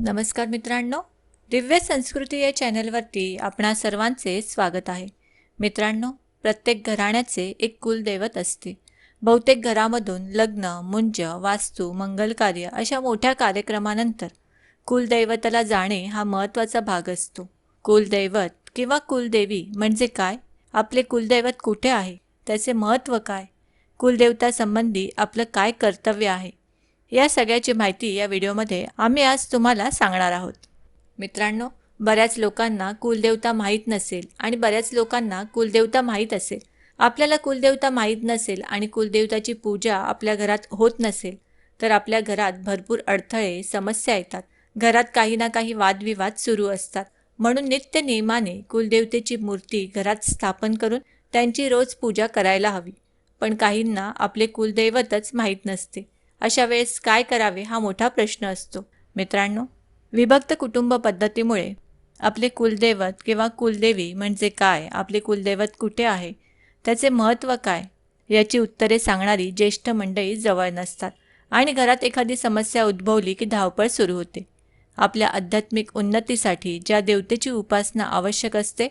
नमस्कार मित्रांनो दिव्य संस्कृती या चॅनलवरती आपणा सर्वांचे स्वागत आहे. मित्रांनो प्रत्येक घराण्याचे एक कुलदैवत असते. बहुतेक घरामधून लग्न मुंज वास्तू मंगलकार्य अशा मोठ्या कार्यक्रमानंतर कुलदैवताला जाणे हा महत्त्वाचा भाग असतो. कुलदैवत किंवा कुलदेवी म्हणजे काय? आपले कुलदैवत कुठे आहे? त्याचे महत्त्व काय? कुलदेवतासंबंधी आपलं काय कर्तव्य आहे? या सगळ्याची माहिती या व्हिडिओमध्ये आम्ही आज तुम्हाला सांगणार आहोत. मित्रांनो बऱ्याच लोकांना कुलदेवता माहीत नसेल आणि बऱ्याच लोकांना कुलदेवता माहीत असेल. आपल्याला कुलदेवता माहीत नसेल आणि कुलदेवताची पूजा आपल्या घरात होत नसेल तर आपल्या घरात भरपूर अडथळे समस्या येतात. घरात काही ना काही वादविवाद सुरू असतात. म्हणून नित्य नियमाने कुलदेवतेची मूर्ती घरात स्थापन करून त्यांची रोज पूजा करायला हवी. पण काहींना आपले कुलदैवतच माहीत नसते. अशा वेळेस काय करावे हा मोठा प्रश्न असतो. मित्रांनो विभक्त कुटुंब पद्धतीमुळे आपले कुलदैवत किंवा कुलदेवी म्हणजे काय आपले कुलदैवत कुठे आहे त्याचे महत्त्व काय याची उत्तरे सांगणारी ज्येष्ठ मंडळी जवळ नसतात आणि घरात एखादी समस्या उद्भवली की धावपळ सुरू होते. आपल्या आध्यात्मिक उन्नतीसाठी ज्या देवतेची उपासना आवश्यक असते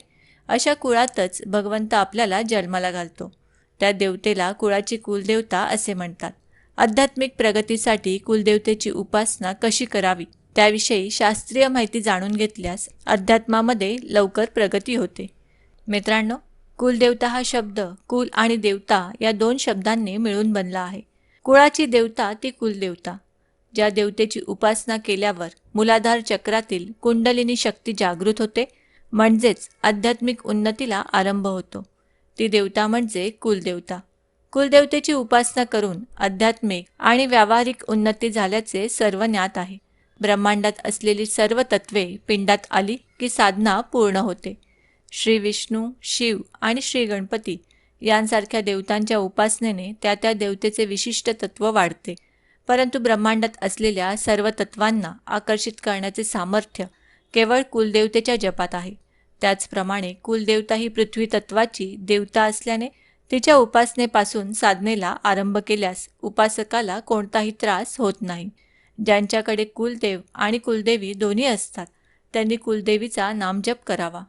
अशा कुळातच भगवंत आपल्याला जन्माला घालतो. त्या देवतेला कुळाची कुलदेवता असे म्हणतात. आध्यात्मिक प्रगतीसाठी कुलदेवतेची उपासना कशी करावी? त्याविषयी शास्त्रीय माहिती जाणून घेतल्यास अध्यात्मामध्ये लवकर प्रगती होते. मित्रांनो कुलदेवता हा शब्द कुल आणि देवता या दोन शब्दांनी मिळून बनला आहे. कुळाची देवता ती कुलदेवता ज्या देवतेची उपासना केल्यावर मुलाधार चक्रातील कुंडलिनी शक्ती जागृत होते म्हणजेच आध्यात्मिक उन्नतीला आरंभ होतो. ती देवता म्हणजे कुलदेवता. कुलदेवतेची उपासना करून आध्यात्मिक आणि व्यावहारिक उन्नती झाल्याचे सर्व ज्ञात आहे. ब्रह्मांडात असलेली सर्व तत्वे पिंडात आली की साधना पूर्ण होते. श्री विष्णू शिव आणि श्री गणपती यांसारख्या देवतांच्या उपासनेने त्या त्या देवतेचे विशिष्ट तत्व वाढते. परंतु ब्रह्मांडात असलेल्या सर्व तत्वांना आकर्षित करण्याचे सामर्थ्य केवळ कुलदेवतेच्या जपात आहे. त्याचप्रमाणे कुलदेवता ही पृथ्वी तत्वाची देवता असल्याने तिच्या उपासनेपासून साधनेला आरंभ केल्यास उपासकाला कोणताही त्रास होत नाही. ज्यांच्याकडे कुलदेव आणि कुलदेवी दोन्ही असतात त्यांनी कुलदेवीचा नामजप करावा.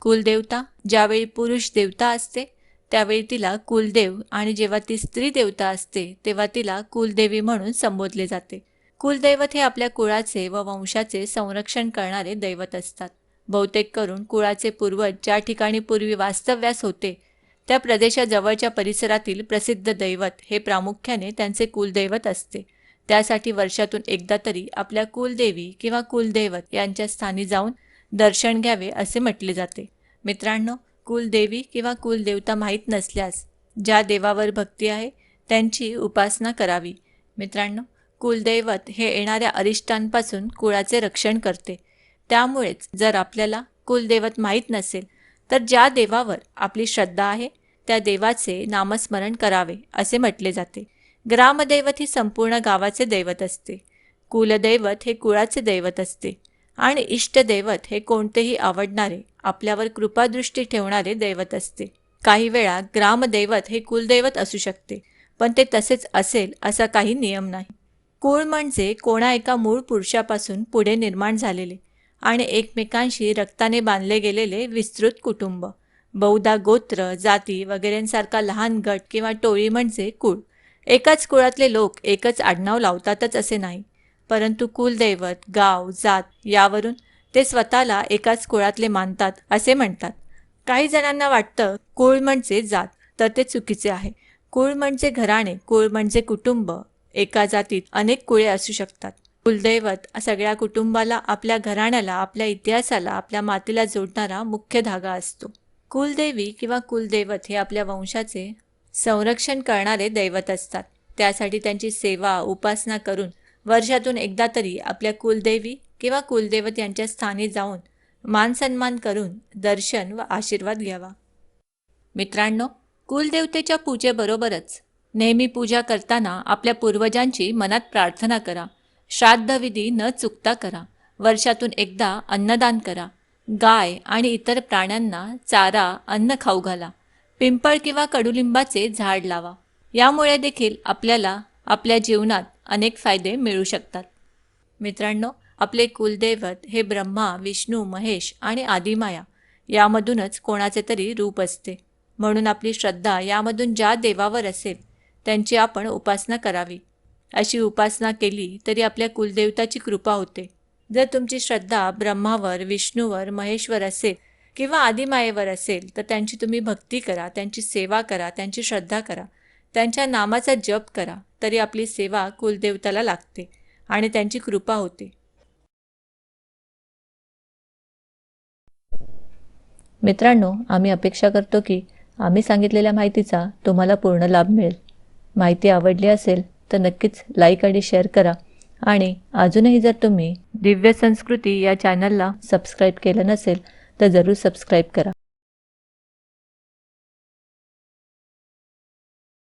कुलदेवता ज्यावेळी पुरुष देवता असते त्यावेळी तिला कुलदेव आणि जेव्हा ती स्त्री देवता असते तेव्हा तिला कुलदेवी म्हणून संबोधले जाते. कुलदैवत हे आपल्या कुळाचे व वंशाचे संरक्षण करणारे दैवत असतात. बहुतेक करून कुळाचे पूर्वज ज्या ठिकाणी पूर्वी वास्तव्यास होते त्या प्रदेशाजवळच्या परिसरातील प्रसिद्ध दैवत हे प्रामुख्याने त्यांचे कुलदैवत असते. त्यासाठी वर्षातून एकदा तरी आपल्या कुलदेवी किंवा कुलदैवत यांच्या स्थानी जाऊन दर्शन घ्यावे असे म्हटले जाते. मित्रांनो कुलदेवी किंवा कुलदेवता माहीत नसल्यास ज्या देवावर भक्ती आहे त्यांची उपासना करावी. मित्रांनो कुलदैवत हे येणाऱ्या अरिष्टांपासून कुळाचे रक्षण करते. त्यामुळेच जर आपल्याला कुलदैवत माहीत नसेल तर ज्या देवावर आपली श्रद्धा आहे त्या देवाचे नामस्मरण करावे असे म्हटले जाते. ग्रामदैवत ही संपूर्ण गावाचे दैवत असते. कुलदैवत हे कुळाचे दैवत असते. आणि इष्टदैवत हे कोणतेही आवडणारे आपल्यावर कृपादृष्टी ठेवणारे दैवत असते. काही वेळा ग्रामदैवत हे कुलदैवत असू शकते पण ते तसेच असेल असा काही नियम नाही. कुळ म्हणजे कोणा एका मूळ पुरुषापासून पुढे निर्माण झालेले. आणि एकमेकांशी रक्ताने बांधले गेलेले विस्तृत कुटुंब. बहुधा गोत्र जाती वगैरेंसारखा लहान गट किंवा टोळी म्हणजे कुळ. एकाच कुळातले लोक एकच आडनाव लावतातच असे नाही. परंतु कुलदैवत गाव जात यावरून ते स्वतःला एकाच कुळातले मानतात असे म्हणतात. काही जणांना वाटतं कुळ म्हणजे जात तर ते चुकीचे आहे. कुळ म्हणजे घराणे कुळ म्हणजे कुटुंब. एका जातीत अनेक कुळे असू शकतात. कुलदैवत सगळ्या कुटुंबाला आपल्या घराण्याला आपल्या इतिहासाला आपल्या मातीला जोडणारा मुख्य धागा असतो. कुलदेवी किंवा कुलदैवत हे आपल्या वंशाचे संरक्षण करणारे दैवत असतात. त्यासाठी त्यांची सेवा उपासना करून वर्षातून एकदा तरी आपल्या कुलदेवी किंवा कुलदैवत यांच्या स्थानी जाऊन मानसन्मान करून दर्शन व आशीर्वाद घ्यावा. मित्रांनो कुलदेवतेच्या पूजेबरोबरच नेहमी पूजा करताना आपल्या पूर्वजांची मनात प्रार्थना करा. श्राद्धविधी न चुकता करा. वर्षातून एकदा अन्नदान करा. गाय आणि इतर प्राण्यांना चारा अन्न खाऊ घाला. पिंपळ किंवा कडुलिंबाचे झाड लावा. यामुळे देखील आपल्याला आपल्या जीवनात अनेक फायदे मिळू शकतात. मित्रांनो आपले कुलदैवत हे ब्रह्मा विष्णू महेश आणि आदिमाया यामधूनच कोणाचे तरी रूप असते. म्हणून आपली श्रद्धा यामधून ज्या देवावर असेल त्यांची आपण उपासना करावी. अशी उपासना केली तरी आपल्या कुलदेवताची कृपा होते. जर तुमची श्रद्धा ब्रह्मावर विष्णूवर महेश्वर असेल किंवा आदिमायेवर असेल तर त्यांची तुम्ही भक्ती करा त्यांची सेवा करा त्यांची श्रद्धा करा त्यांच्या नामाचा जप करा तरी आपली सेवा कुलदेवताला लागते आणि त्यांची कृपा होते. मित्रांनो आम्ही अपेक्षा करतो की आम्ही सांगितलेल्या माहितीचा तुम्हाला पूर्ण लाभ मिळेल. माहिती आवडली असेल तर नक्कीच लाईक आणि शेअर करा. आणि अजूनही जर तुम्ही दिव्य संस्कृती या चॅनलला सबस्क्राईब केलं नसेल तर जरूर सबस्क्राईब करा.